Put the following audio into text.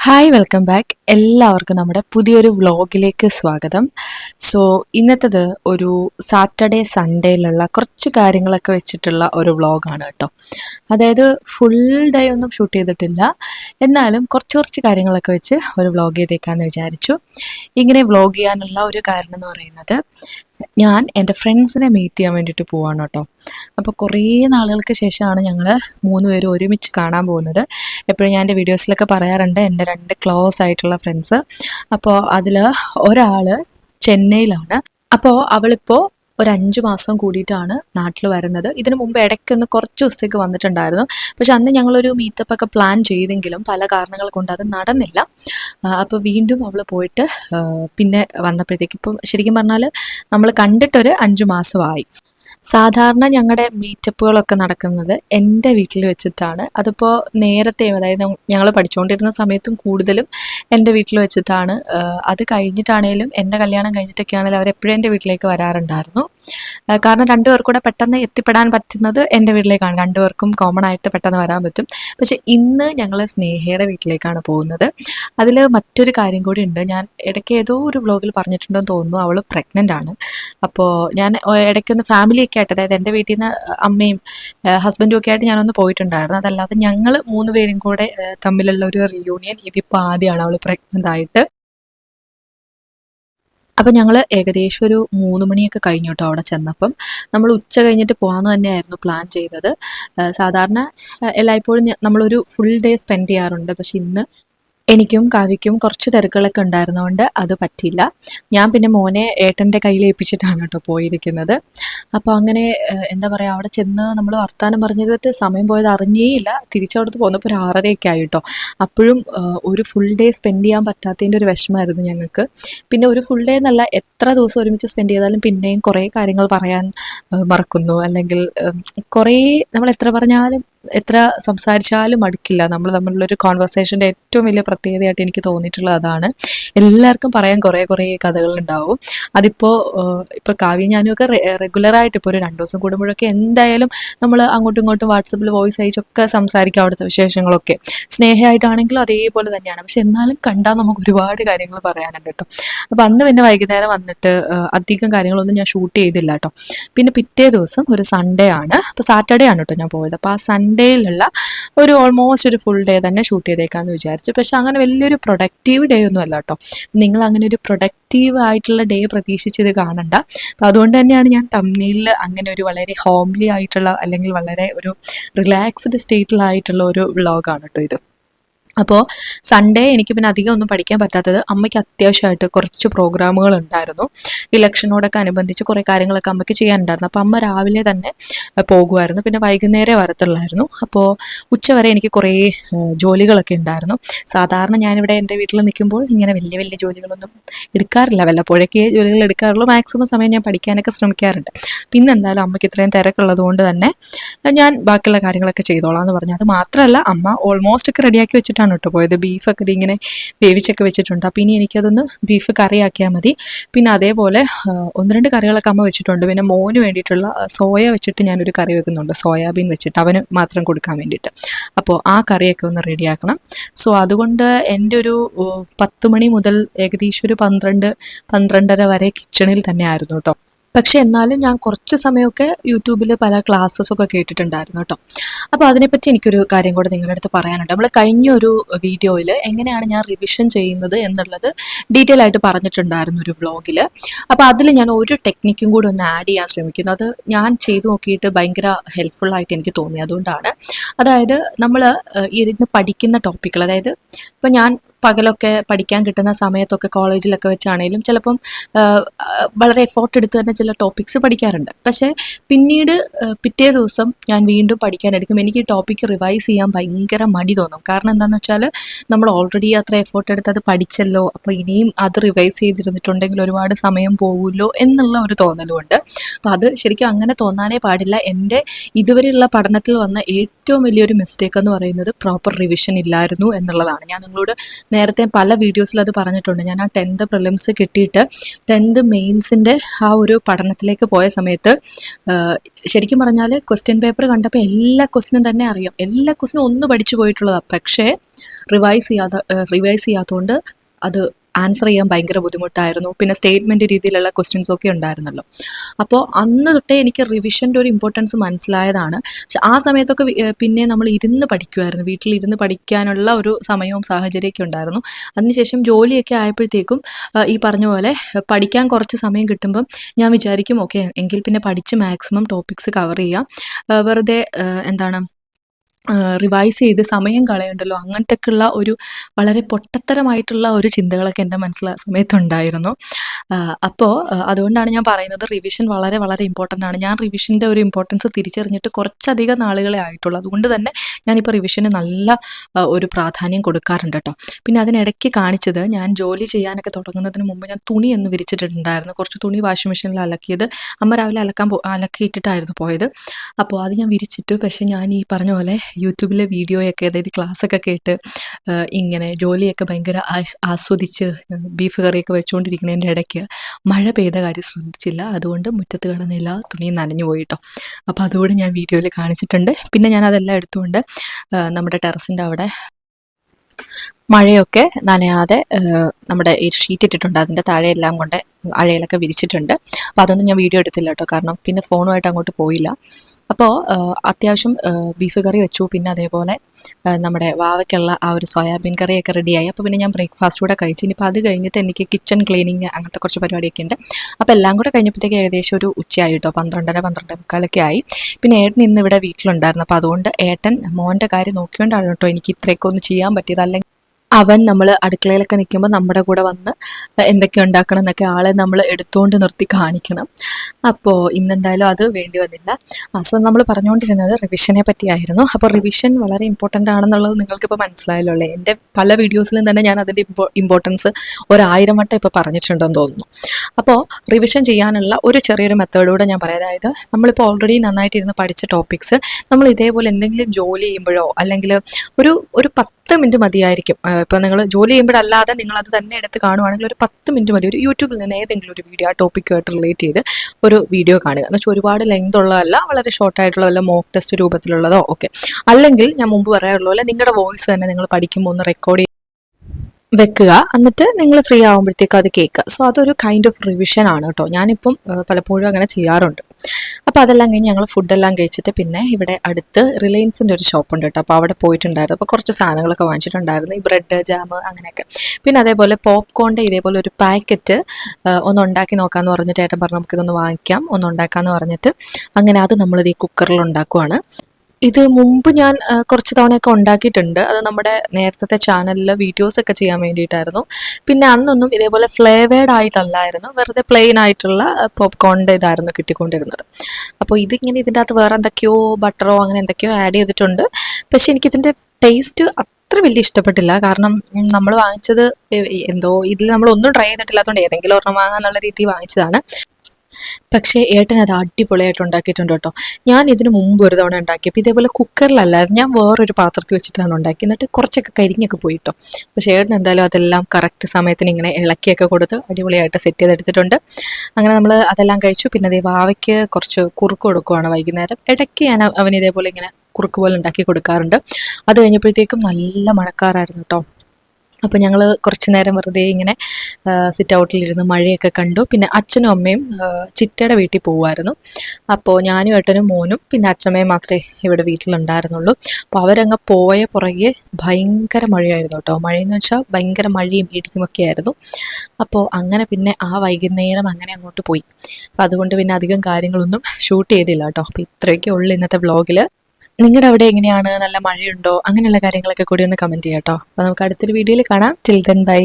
Hi welcome back എല്ലാവർക്കും നമ്മുടെ പുതിയൊരു വ്ളോഗിലേക്ക് സ്വാഗതം. സോ ഇന്നത്തേത് ഒരു സാറ്റർഡേ സൺഡേയിലുള്ള കുറച്ച് കാര്യങ്ങളൊക്കെ വെച്ചിട്ടുള്ള ഒരു വ്ളോഗാണ് കേട്ടോ. അതായത് ഫുൾ ഡേ ഒന്നും ഷൂട്ട് ചെയ്തിട്ടില്ല. എന്നാലും കുറച്ച് കുറച്ച് കാര്യങ്ങളൊക്കെ വെച്ച് ഒരു വ്ളോഗ് ചെയ്തേക്കാമെന്ന് വിചാരിച്ചു. ഇങ്ങനെ വ്ളോഗ് ചെയ്യാനുള്ള ഒരു കാരണം എന്ന് പറയുന്നത് ഞാൻ എന്റെ ഫ്രണ്ട്സിനെ മീറ്റ് ചെയ്യാൻ വേണ്ടിയിട്ട് പോവാണ് കേട്ടോ. അപ്പോൾ കുറേ നാളുകൾക്ക് ശേഷമാണ് ഞങ്ങൾ മൂന്ന് പേരും ഒരുമിച്ച് കാണാൻ പോകുന്നത്. എപ്പോഴും ഞാൻ എന്റെ വീഡിയോസിലൊക്കെ പറയാറുണ്ട്. എന്റെ രണ്ട് ക്ലോസ് ആയിട്ടുള്ള ഫ്രണ്ട്സ് അപ്പോൾ അതിൽ ഒരാൾ ചെന്നൈയിലാണ്. അപ്പോൾ അവളിപ്പോൾ ഒരു അഞ്ച് മാസം കൂടിയിട്ടാണ് നാട്ടിൽ വരുന്നത്. ഇതിനു മുമ്പ് ഇടയ്ക്കൊന്ന് കുറച്ച് ദിവസത്തേക്ക് വന്നിട്ടുണ്ടായിരുന്നു. പക്ഷെ അന്ന് ഞങ്ങളൊരു മീറ്റപ്പ് ഒക്കെ പ്ലാൻ ചെയ്തെങ്കിലും പല കാരണങ്ങൾ കൊണ്ട് അത് നടന്നില്ല. അപ്പോൾ വീണ്ടും അവൾ പോയിട്ട് പിന്നെ വന്നപ്പോഴത്തേക്ക് ഇപ്പം ശരിക്കും പറഞ്ഞാൽ നമ്മൾ കണ്ടിട്ടൊരു അഞ്ച് മാസമായി സാധാരണ ഞങ്ങളുടെ മീറ്റപ്പുകളൊക്കെ നടക്കുന്നത് എന്റെ വീട്ടിൽ വെച്ചിട്ടാണ്. അതിപ്പോൾ നേരത്തെ അതായത് ഞങ്ങൾ പഠിച്ചുകൊണ്ടിരുന്ന സമയത്തും കൂടുതലും എന്റെ വീട്ടിൽ വെച്ചിട്ടാണ്. അത് കഴിഞ്ഞിട്ടാണേലും എന്റെ കല്യാണം കഴിഞ്ഞിട്ടൊക്കെ ആണെങ്കിലും അവരെപ്പോഴും എന്റെ വീട്ടിലേക്ക് വരാറുണ്ടായിരുന്നു. കാരണം രണ്ടുപേർക്കും കൂടെ പെട്ടെന്ന് എത്തിപ്പെടാൻ പറ്റുന്നത് എന്റെ വീട്ടിലേക്കാണ്. രണ്ടുപേർക്കും കോമൺ ആയിട്ട് പെട്ടെന്ന് വരാൻ പറ്റും. പക്ഷെ ഇന്ന് ഞങ്ങൾ സ്നേഹയുടെ വീട്ടിലേക്കാണ് പോകുന്നത്. അതിൽ മറ്റൊരു കാര്യം കൂടി ഉണ്ട്. ഞാൻ ഇടയ്ക്ക് ഏതോ ഒരു വ്ളോഗിൽ പറഞ്ഞിട്ടുണ്ടെന്ന് തോന്നുന്നു. അവൾ പ്രഗ്നന്റ് ആണ്. അപ്പോൾ ഞാൻ ഇടയ്ക്കൊന്ന് ഫാമിലിയൊക്കെ ആയിട്ട് അതായത് എന്റെ വീട്ടിൽ നിന്ന് അമ്മയും ഹസ്ബൻഡും ഒക്കെ ആയിട്ട് ഞാനൊന്ന് പോയിട്ടുണ്ടായിരുന്നു. അതല്ലാതെ ഞങ്ങൾ മൂന്ന് പേരും കൂടെ തമ്മിലുള്ള ഒരു റിയൂണിയൻ ഇതിപ്പോൾ ആദ്യമാണ് അവൾ പ്രഗ്നന്റ് ആയിട്ട്. അപ്പം ഞങ്ങൾ ഏകദേശം ഒരു മൂന്ന് മണിയൊക്കെ കഴിഞ്ഞു കേട്ടോ അവിടെ ചെന്നപ്പം. നമ്മൾ ഉച്ച കഴിഞ്ഞിട്ട് പോകാമെന്ന് തന്നെയായിരുന്നു പ്ലാൻ ചെയ്തത്. സാധാരണ എല്ലായ്പ്പോഴും നമ്മളൊരു ഫുൾ ഡേ സ്പെൻഡ് ചെയ്യാറുണ്ട്. പക്ഷെ ഇന്ന് എനിക്കും കാവ്യയ്ക്കും കുറച്ച് തിരക്കുകളൊക്കെ ഉണ്ടായിരുന്നതുകൊണ്ട് അത് പറ്റിയില്ല. ഞാൻ പിന്നെ മോനെ ഏട്ടന്റെ കയ്യിൽ ഏൽപ്പിച്ചിട്ടാണ് കേട്ടോ പോയിരിക്കുന്നത്. അപ്പോൾ അങ്ങനെ എന്താ പറയുക അവിടെ ചെന്ന് നമ്മൾ വർത്തമാനം പറഞ്ഞിട്ട് സമയം പോയത് അറിഞ്ഞേയില്ല. തിരിച്ചവിടുത്ത് പോന്നപ്പോൾ ഒരു ആറരയൊക്കെ ആയി കേട്ടോ. അപ്പോഴും ഒരു ഫുൾ ഡേ സ്പെൻഡ് ചെയ്യാൻ പറ്റാത്തതിന്റെ ഒരു വിഷമമായിരുന്നു ഞങ്ങൾക്ക്. പിന്നെ ഒരു ഫുൾ ഡേ എന്നല്ല എത്ര ദിവസം ഒരുമിച്ച് സ്പെൻഡ് ചെയ്താലും പിന്നെയും കുറേ കാര്യങ്ങൾ പറയാൻ മറക്കുന്നു. അല്ലെങ്കിൽ കുറേ നമ്മൾ എത്ര പറഞ്ഞാലും എത്ര സംസാരിച്ചാലും മടുക്കില്ല. നമ്മൾ തമ്മിലുള്ളൊരു കോൺവെർസേഷന്റെ ഏറ്റവും വലിയ പ്രത്യേകതയായിട്ട് എനിക്ക് തോന്നിയിട്ടുള്ള അതാണ്. എല്ലാവർക്കും പറയാൻ കുറേ കുറേ കഥകളുണ്ടാവും. അതിപ്പോൾ ഇപ്പോൾ കാവ്യ ഞാനും ഒക്കെ റെഗുലറായിട്ട് ഇപ്പോൾ ഒരു രണ്ട് ദിവസം കൂടുമ്പോഴൊക്കെ എന്തായാലും നമ്മൾ അങ്ങോട്ടും ഇങ്ങോട്ടും വാട്സപ്പിൽ വോയിസ് അയച്ചൊക്കെ സംസാരിക്കും അവിടുത്തെ വിശേഷങ്ങളൊക്കെ. സ്നേഹമായിട്ടാണെങ്കിലും അതേപോലെ തന്നെയാണ്. പക്ഷെ എന്നാലും കണ്ടാൽ നമുക്ക് ഒരുപാട് കാര്യങ്ങൾ പറയാനുണ്ട് കേട്ടോ. അപ്പോൾ അന്ന് പിന്നെ വൈകുന്നേരം വന്നിട്ട് അധികം കാര്യങ്ങളൊന്നും ഞാൻ ഷൂട്ട് ചെയ്തില്ല കേട്ടോ. പിന്നെ പിറ്റേ ദിവസം ഒരു സൺഡേ ആണ്. അപ്പോൾ സാറ്റർഡേ ആണ് കേട്ടോ ഞാൻ പോയത്. അപ്പോൾ ആ സൺഡേയിലുള്ള ഒരു ഓൾമോസ്റ്റ് ഒരു ഫുൾ ഡേ തന്നെ ഷൂട്ട് ചെയ്തേക്കാന്ന് വിചാരിച്ചു. പക്ഷെ അങ്ങനെ വലിയൊരു പ്രൊഡക്റ്റീവ് ഡേ ഒന്നും അല്ല കേട്ടോ നിങ്ങൾ അങ്ങനെ ഒരു പ്രൊഡക്റ്റീവ് ആയിട്ടുള്ള ഡേ പ്രതീക്ഷിച്ചത് കാണണ്ട. അപ്പം അതുകൊണ്ട് തന്നെയാണ് ഞാൻ തമ്മിലിൽ അങ്ങനെ ഒരു വളരെ ഹോംലി ആയിട്ടുള്ള അല്ലെങ്കിൽ വളരെ ഒരു റിലാക്സ്ഡ് സ്റ്റേറ്റിലായിട്ടുള്ള ഒരു വ്ളോഗാണ് കേട്ടോ ഇത്. അപ്പോൾ സൺഡേ എനിക്ക് പിന്നെ അധികം ഒന്നും പഠിക്കാൻ പറ്റാത്തത് അമ്മയ്ക്ക് അത്യാവശ്യമായിട്ട് കുറച്ച് പ്രോഗ്രാമുകൾ ഉണ്ടായിരുന്നു. ഇലക്ഷനോടൊക്കെ അനുബന്ധിച്ച് കുറേ കാര്യങ്ങളൊക്കെ അമ്മയ്ക്ക് ചെയ്യാനുണ്ടായിരുന്നു. അപ്പോൾ അമ്മ രാവിലെ തന്നെ പോകുമായിരുന്നു. പിന്നെ വൈകുന്നേരം വരത്തുള്ളായിരുന്നു. അപ്പോൾ ഉച്ചവരെ എനിക്ക് കുറേ ജോലികളൊക്കെ ഉണ്ടായിരുന്നു. സാധാരണ ഞാനിവിടെ എന്റെ വീട്ടിൽ നിൽക്കുമ്പോൾ ഇങ്ങനെ വലിയ വലിയ ജോലികളൊന്നും എടുക്കാറില്ല. വല്ലപ്പോഴൊക്കെ ജോലികൾ എടുക്കാറുള്ളൂ. മാക്സിമം സമയം ഞാൻ പഠിക്കാനൊക്കെ ശ്രമിക്കാറുണ്ട്. പിന്നെ എന്തായാലും അമ്മയ്ക്ക് ഇത്രയും തിരക്കുള്ളത് കൊണ്ട് തന്നെ ഞാൻ ബാക്കിയുള്ള കാര്യങ്ങളൊക്കെ ചെയ്തോളാം എന്ന് പറഞ്ഞു. അത് മാത്രമല്ല അമ്മ ഓൾമോസ്റ്റ് ഒക്കെ റെഡിയാക്കി വെച്ചിട്ടാണ് കേട്ടോ പോയത്. ബീഫൊക്കെ ഇതിങ്ങനെ വേവിച്ചൊക്കെ വെച്ചിട്ടുണ്ട്. അപ്പോൾ ഇനി എനിക്കതൊന്ന് ബീഫ് കറിയാക്കിയാൽ മതി. പിന്നെ അതേപോലെ ഒന്ന് രണ്ട് കറികളൊക്കെ അമ്മ വെച്ചിട്ടുണ്ട്. പിന്നെ മോന് വേണ്ടിയിട്ടുള്ള സോയ വെച്ചിട്ട് ഞാനൊരു കറി വെക്കുന്നുണ്ട്. സോയാബീൻ വെച്ചിട്ട് അവന് മാത്രം കൊടുക്കാൻ വേണ്ടിയിട്ട്. അപ്പോൾ ആ കറിയൊക്കെ ഒന്ന് റെഡിയാക്കണം. സോ അതുകൊണ്ട് എന്റെ ഒരു പത്ത് മണി മുതൽ ഏകദേശം ഒരു പന്ത്രണ്ട് പന്ത്രണ്ടര വരെ കിച്ചണിൽ തന്നെ ആയിരുന്നു കേട്ടോ. പക്ഷെ എന്നാലും ഞാൻ കുറച്ച് സമയമൊക്കെ യൂട്യൂബിൽ പല ക്ലാസ്സസൊക്കെ കേട്ടിട്ടുണ്ടായിരുന്നു കേട്ടോ അപ്പോൾ അതിനെപ്പറ്റി എനിക്കൊരു കാര്യം കൂടെ നിങ്ങളുടെ അടുത്ത് പറയാനുണ്ട്. നമ്മൾ കഴിഞ്ഞ ഒരു വീഡിയോയിൽ എങ്ങനെയാണ് ഞാൻ റിവിഷൻ ചെയ്യുന്നത് എന്നുള്ളത് ഡീറ്റെയിൽ ആയിട്ട് പറഞ്ഞിട്ടുണ്ടായിരുന്നു ഒരു വ്ളോഗിൽ അപ്പോൾ അതിൽ ഞാൻ ഒരു ടെക്നിക്കും കൂടി ഒന്ന് ആഡ് ചെയ്യാൻ ശ്രമിക്കുന്നു. അത് ഞാൻ ചെയ്തു നോക്കിയിട്ട് ഭയങ്കര ഹെൽപ്ഫുൾ ആയിട്ട് എനിക്ക് തോന്നി. അതുകൊണ്ടാണ്. അതായത് നമ്മൾ ഇരുന്ന് പഠിക്കുന്ന ടോപ്പിക്കുകൾ അതായത് ഇപ്പോൾ ഞാൻ പകലൊക്കെ പഠിക്കാൻ കിട്ടുന്ന സമയത്തൊക്കെ കോളേജിലൊക്കെ വെച്ചാണെങ്കിലും ചിലപ്പം വളരെ എഫോർട്ട് എടുത്ത് തന്നെ ചില ടോപ്പിക്സ് പഠിക്കാറുണ്ട്. പക്ഷേ പിന്നീട് പിറ്റേ ദിവസം ഞാൻ വീണ്ടും പഠിക്കാൻ എടുക്കും എനിക്ക് ഈ ടോപ്പിക്ക് റിവൈസ് ചെയ്യാൻ ഭയങ്കര മടി തോന്നും. കാരണം എന്താണെന്ന് വെച്ചാൽ നമ്മൾ ഓൾറെഡി അത്ര എഫോർട്ട് എടുത്ത് അത് പഠിച്ചല്ലോ. അപ്പോൾ ഇനിയും അത് റിവൈസ് ചെയ്തിരുന്നിട്ടുണ്ടെങ്കിൽ ഒരുപാട് സമയം പോകുമല്ലോ എന്നുള്ള ഒരു തോന്നലുമുണ്ട് അപ്പോൾ അത് ശരിക്കും അങ്ങനെ തോന്നാനേ പാടില്ല. എന്റെ ഇതുവരെയുള്ള പഠനത്തിൽ വന്ന ഏറ്റവും വലിയൊരു മിസ്റ്റേക്ക് എന്ന് പറയുന്നത് പ്രോപ്പർ റിവിഷൻ ഇല്ലായിരുന്നു എന്നുള്ളതാണ്. ഞാൻ നിങ്ങളോട് നേരത്തെ പല വീഡിയോസിൽ അത് പറഞ്ഞിട്ടുണ്ട്. ഞാൻ ആ ടെൻത്ത് പ്രിലിംസ് കിട്ടിയിട്ട് ടെൻത്ത് മെയിൻസിന്റെ ആ ഒരു പഠനത്തിലേക്ക് പോയ സമയത്ത് ശരിക്കും പറഞ്ഞാൽ ക്വസ്റ്റ്യൻ പേപ്പർ കണ്ടപ്പോൾ എല്ലാ ക്വസ്റ്റിനും തന്നെ അറിയാം. എല്ലാ ക്വസ്റ്റിനും ഒന്ന് പഠിച്ചു പോയിട്ടുള്ളതാണ് പക്ഷേ റിവൈസ് ചെയ്യാതെ റിവൈസ് ചെയ്യാത്തതുകൊണ്ട് അത് ആൻസർ ചെയ്യാൻ ഭയങ്കര ബുദ്ധിമുട്ടായിരുന്നു. പിന്നെ സ്റ്റേറ്റ്മെന്റ് രീതിയിലുള്ള ക്വസ്റ്റ്യൻസ് ഒക്കെ ഉണ്ടായിരുന്നല്ലോ. അപ്പോൾ അന്ന് തൊട്ടേ എനിക്ക് റിവിഷന്റെ ഒരു ഇമ്പോർട്ടൻസ് മനസ്സിലായതാണ്. പക്ഷെ ആ സമയത്തൊക്കെ പിന്നെ നമ്മൾ ഇരുന്ന് പഠിക്കുമായിരുന്നു വീട്ടിലിരുന്ന് പഠിക്കാനുള്ള ഒരു സമയവും സാഹചര്യമൊക്കെ ഉണ്ടായിരുന്നു. അതിനുശേഷം ജോലിയൊക്കെ ആയപ്പോഴത്തേക്കും ഈ പറഞ്ഞ പോലെ പഠിക്കാൻ കുറച്ച് സമയം കിട്ടുമ്പം ഞാൻ വിചാരിക്കും ഓക്കെ എങ്കിൽ പിന്നെ പഠിച്ച് മാക്സിമം ടോപ്പിക്സ് കവർ ചെയ്യാം. വെറുതെ എന്താണ് റിവൈസ് ചെയ്ത് സമയം കളയണ്ടല്ലോ? അങ്ങനത്തെയൊക്കെയുള്ള ഒരു വളരെ പൊട്ടത്തരമായിട്ടുള്ള ഒരു ചിന്തകളൊക്കെ എന്റെ മനസ്സിൽ ആ സമയത്തുണ്ടായിരുന്നു. അപ്പോൾ അതുകൊണ്ടാണ് ഞാൻ പറയുന്നത് റിവിഷൻ വളരെ വളരെ ഇമ്പോർട്ടന്റ് ആണ്. ഞാൻ റിവിഷന്റെ ഒരു ഇമ്പോർട്ടൻസ് തിരിച്ചറിഞ്ഞിട്ട് കുറച്ചധികം നാളുകളെ ആയിട്ടുള്ളൂ. അതുകൊണ്ട് തന്നെ ഞാനിപ്പോൾ റിവിഷന് നല്ല ഒരു പ്രാധാന്യം കൊടുക്കാറുണ്ട് കേട്ടോ. പിന്നെ അതിനിടയ്ക്ക് കാണിച്ചത് ഞാൻ ജോലി ചെയ്യാനൊക്കെ തുടങ്ങുന്നതിന് മുമ്പ് ഞാൻ തുണി എന്ന് വിരിച്ചിട്ടുണ്ടായിരുന്നു കുറച്ച് തുണി വാഷിംഗ് മെഷീനിൽ അലക്കിയത്. അമ്മ രാവിലെ അലക്കാൻ പോ അലക്കിയിട്ടിട്ടായിരുന്നു പോയത്. അപ്പോൾ അത് ഞാൻ വിരിച്ചിട്ട്. പക്ഷേ ഞാൻ ഈ പറഞ്ഞ പോലെ യൂട്യൂബിലെ വീഡിയോയൊക്കെ അതായത് ക്ലാസ്സൊക്കെ കേട്ട് ഇങ്ങനെ ജോലിയൊക്കെ ഭയങ്കര ആസ്- ആസ്വദിച്ച് ബീഫ് കറിയൊക്കെ വെച്ചുകൊണ്ടിരിക്കുന്നതിന്റെ ഇടയ്ക്ക് മഴ പെയ്ത കാര്യം ശ്രദ്ധിച്ചില്ല. അതുകൊണ്ട് മുറ്റത്ത് കിടന്ന തുണി നനഞ്ഞു പോയിട്ടോ. അപ്പോൾ അതുകൂടെ ഞാൻ വീഡിയോയിൽ കാണിച്ചിട്ടുണ്ട്. പിന്നെ ഞാൻ അതെല്ലാം എടുത്തുകൊണ്ട് നമ്മുടെ ടെറസിന്റെ അവിടെ മഴയൊക്കെ നനയാതെ നമ്മുടെ ഈ ഷീറ്റ് ഇട്ടിട്ടുണ്ട്. അതിന്റെ താഴെയെല്ലാം കൊണ്ട് അഴയിലൊക്കെ വിരിച്ചിട്ടുണ്ട്. അപ്പോൾ അതൊന്നും ഞാൻ വീഡിയോ എടുത്തില്ല കേട്ടോ കാരണം പിന്നെ ഫോണുമായിട്ട് അങ്ങോട്ട് പോയില്ല. അപ്പോൾ അത്യാവശ്യം ബീഫ് കറി വെച്ചു. പിന്നെ അതേപോലെ നമ്മുടെ വാവയ്ക്കുള്ള ആ ഒരു സോയാബീൻ കറിയൊക്കെ റെഡിയായി അപ്പോൾ പിന്നെ ഞാൻ ബ്രേക്ക്ഫാസ്റ്റ് കൂടെ കഴിച്ചു. ഇനിയിപ്പോൾ അത് കഴിഞ്ഞിട്ട് എനിക്ക് കിച്ചൺ ക്ലീനിങ് അങ്ങനത്തെ കുറച്ച് പരിപാടിയൊക്കെ ഉണ്ട്. അപ്പോൾ എല്ലാം കൂടെ കഴിഞ്ഞപ്പോഴത്തേക്ക് ഏകദേശം ഒരു ഉച്ചയായി കേട്ടോ പന്ത്രണ്ടര പന്ത്രണ്ട് മുക്കാലൊക്കെ ആയി. പിന്നെ ഏട്ടൻ ഇന്ന് ഇവിടെ വീട്ടിലുണ്ടായിരുന്നു. അപ്പോൾ അതുകൊണ്ട് ഏട്ടൻ മോന്റെ കാര്യം നോക്കിക്കൊണ്ടാണ് കേട്ടോ എനിക്ക് ഇത്രയൊക്കെ ഒന്ന് ചെയ്യാൻ പറ്റിയത്. അല്ലെങ്കിൽ അവൻ നമ്മൾ അടുക്കളയിലൊക്കെ നിൽക്കുമ്പോൾ നമ്മുടെ കൂടെ വന്ന് എന്തൊക്കെ ഉണ്ടാക്കണം എന്നൊക്കെ ആളെ നമ്മൾ എടുത്തുകൊണ്ട് നിർത്തി കാണിക്കണം. അപ്പോൾ ഇന്നെന്തായാലും അത് വേണ്ടി വന്നില്ല. സോ നമ്മൾ പറഞ്ഞുകൊണ്ടിരുന്നത് റിവിഷനെ പറ്റിയായിരുന്നു. അപ്പോൾ റിവിഷൻ വളരെ ഇമ്പോർട്ടന്റ് ആണെന്നുള്ളത് നിങ്ങൾക്കിപ്പോൾ മനസ്സിലായല്ലോ അല്ലേ എന്റെ പല വീഡിയോസിലും തന്നെ ഞാൻ അതിന്റെ ഇമ്പോ ഇമ്പോർട്ടൻസ് ഒരായിരം വട്ടം ഇപ്പോൾ പറഞ്ഞിട്ടുണ്ടെന്ന് തോന്നുന്നു. അപ്പോൾ റിവിഷൻ ചെയ്യാനുള്ള ഒരു ചെറിയൊരു മെത്തേഡൂടെ ഞാൻ പറയാം. അതായത് നമ്മളിപ്പോൾ ഓൾറെഡി നന്നായിട്ടിരുന്ന് പഠിച്ച ടോപ്പിക്സ് നമ്മൾ ഇതേപോലെ എന്തെങ്കിലും ജോലി ചെയ്യുമ്പോഴോ അല്ലെങ്കിൽ ഒരു ഒരു പത്ത് മിനിറ്റ് മതിയായിരിക്കും. ഇപ്പോൾ നിങ്ങൾ ജോലി ചെയ്യുമ്പോഴല്ലാതെ നിങ്ങൾ അത് തന്നെ എടുത്ത് കാണുവാണെങ്കിൽ ഒരു പത്ത് മിനിറ്റ് മതി. ഒരു യൂട്യൂബിൽ നിന്ന് ഏതെങ്കിലും ഒരു വീഡിയോ ആ ടോപ്പിക്കുമായിട്ട് റിലേറ്റ് ചെയ്ത് ഒരു വീഡിയോ കാണുക. എന്ന് വെച്ചാൽ ഒരുപാട് ലെങ്ത് ഉള്ളതല്ല വളരെ ഷോർട്ട് ആയിട്ടുള്ള വല്ല മോക്ക് ടെസ്റ്റ് രൂപത്തിലുള്ളതോ ഓക്കെ അല്ലെങ്കിൽ ഞാൻ മുമ്പ് പറയാറുള്ള പോലെ നിങ്ങളുടെ വോയിസ് തന്നെ നിങ്ങൾ പഠിക്കുമ്പോൾ ഒന്ന് റെക്കോർഡ് വെക്കുക. എന്നിട്ട് നിങ്ങൾ ഫ്രീ ആകുമ്പോഴത്തേക്കും അത് കേൾക്കുക. സോ അതൊരു കൈൻഡ് ഓഫ് റിവിഷൻ ആണ് കേട്ടോ. ഞാനിപ്പം പലപ്പോഴും അങ്ങനെ ചെയ്യാറുണ്ട്. അപ്പോൾ അതെല്ലാം കഴിഞ്ഞ് ഞങ്ങൾ ഫുഡെല്ലാം കഴിച്ചിട്ട് പിന്നെ ഇവിടെ അടുത്ത് റിലയൻസിന്റെ ഒരു ഷോപ്പ് ഉണ്ട് കേട്ടോ. അപ്പോൾ അവിടെ പോയിട്ടുണ്ടായിരുന്നു. അപ്പോൾ കുറച്ച് സാധനങ്ങളൊക്കെ വാങ്ങിച്ചിട്ടുണ്ടായിരുന്നു. ഈ ബ്രെഡ് ജാം അങ്ങനെയൊക്കെ. പിന്നെ അതേപോലെ പോപ്കോണിന്റെ ഇതേപോലെ ഒരു പാക്കറ്റ് ഒന്ന് ഉണ്ടാക്കി നോക്കാമെന്ന് പറഞ്ഞിട്ട് ഏട്ടൻ പറഞ്ഞു നമുക്കിതൊന്ന് വാങ്ങിക്കാം. ഒന്ന് ഉണ്ടാക്കാമെന്ന് പറഞ്ഞിട്ട്. അങ്ങനെ അത് നമ്മളിത് ഈ കുക്കറിൽ ഉണ്ടാക്കുവാണ്. ഇത് മുമ്പ് ഞാൻ കുറച്ച് തവണയൊക്കെ ഉണ്ടാക്കിയിട്ടുണ്ട്. അത് നമ്മുടെ നേരത്തെ ചാനലിൽ വീഡിയോസ് ഒക്കെ ചെയ്യാൻ വേണ്ടിയിട്ടായിരുന്നു. പിന്നെ അന്നൊന്നും ഇതേപോലെ ഫ്ലേവേഡ് ആയിട്ടല്ലായിരുന്നു. വെറുതെ പ്ലെയിൻ ആയിട്ടുള്ള പോപ്കോണിന്റെ ഇതായിരുന്നു കിട്ടിക്കൊണ്ടിരുന്നത്. അപ്പോൾ ഇതിങ്ങനെ ഇതിന്റെ അകത്ത് വേറെ എന്തൊക്കെയോ ബട്ടറോ അങ്ങനെ എന്തൊക്കെയോ ആഡ് ചെയ്തിട്ടുണ്ട്. പക്ഷെ എനിക്കിതിന്റെ ടേസ്റ്റ് അത്ര വലിയ ഇഷ്ടപ്പെട്ടില്ല. കാരണം നമ്മൾ വാങ്ങിച്ചത് എന്തോ ഇതിൽ നമ്മൾ ഒന്നും ട്രൈ ചെയ്തിട്ടില്ലാത്തതുകൊണ്ട് ഏതെങ്കിലും ഒരെണ്ണം വാങ്ങാന്നുള്ള രീതിയിൽ വാങ്ങിച്ചതാണ്. പക്ഷേ ഏട്ടൻ അത് അടിപൊളിയായിട്ട് ഉണ്ടാക്കിയിട്ടുണ്ട് കേട്ടോ. ഞാൻ ഇതിന് മുമ്പ് ഒരു തവണ ഉണ്ടാക്കിയപ്പോൾ ഇതേപോലെ കുക്കറിലല്ലായിരുന്നു. ഞാൻ വേറൊരു പാത്രത്തിൽ വെച്ചിട്ടാണ് ഉണ്ടാക്കി എന്നിട്ട് കുറച്ചൊക്കെ കരിഞ്ഞൊക്കെ പോയി പോയിട്ടോ പക്ഷേ ഏട്ടൻ എന്തായാലും അതെല്ലാം കറക്റ്റ് സമയത്തിന് ഇങ്ങനെ ഇളക്കിയൊക്കെ കൊടുത്ത് അടിപൊളിയായിട്ട് സെറ്റ് ചെയ്തെടുത്തിട്ടുണ്ട്. അങ്ങനെ നമ്മൾ അതെല്ലാം കഴിച്ചു. പിന്നെ അതേ വാവയ്ക്ക് കുറച്ച് കുറുക്ക് കൊടുക്കുവാണ് വൈകുന്നേരം. ഇടയ്ക്ക് ഞാൻ അവൻ ഇതേപോലെ ഇങ്ങനെ കുറുക്ക് പോലെ ഉണ്ടാക്കി കൊടുക്കാറുണ്ട്. അത് കഴിഞ്ഞപ്പോഴത്തേക്കും നല്ല മഴക്കാറായിരുന്നു കേട്ടോ. അപ്പോൾ ഞങ്ങൾ കുറച്ച് നേരം വെറുതെ ഇങ്ങനെ സിറ്റ് ഔട്ടിലിരുന്ന് മഴയൊക്കെ കണ്ടു. പിന്നെ അച്ഛനും അമ്മയും ചിറ്റയുടെ വീട്ടിൽ പോകുമായിരുന്നു അപ്പോൾ ഞാനും ഏട്ടനും മോനും പിന്നെ അച്ഛമ്മയും മാത്രമേ ഇവിടെ വീട്ടിലുണ്ടായിരുന്നുള്ളൂ. അപ്പോൾ അവരങ്ങ് പോയ പുറകെ ഭയങ്കര മഴയായിരുന്നു കേട്ടോ. മഴയെന്ന് വെച്ചാൽ ഭയങ്കര മഴയും ഇടിക്കുമൊക്കെ ആയിരുന്നു. അപ്പോൾ അങ്ങനെ പിന്നെ ആ വൈകുന്നേരം അങ്ങനെ അങ്ങോട്ട് പോയി. അപ്പോൾ അതുകൊണ്ട് പിന്നെ അധികം കാര്യങ്ങളൊന്നും ഷൂട്ട് ചെയ്തില്ല കേട്ടോ. അപ്പോൾ ഇത്രയൊക്കെ ഉള്ളു ഇന്നത്തെ വ്ളോഗിൽ നിങ്ങളുടെ അവിടെ എങ്ങനെയാണ്? നല്ല മഴയുണ്ടോ? അങ്ങനെയുള്ള കാര്യങ്ങളൊക്കെ കൂടി ഒന്ന് കമന്റ് ചെയ്യാം കേട്ടോ. അപ്പോൾ നമുക്ക് അടുത്തൊരു വീഡിയോയിൽ കാണാം. Till then bye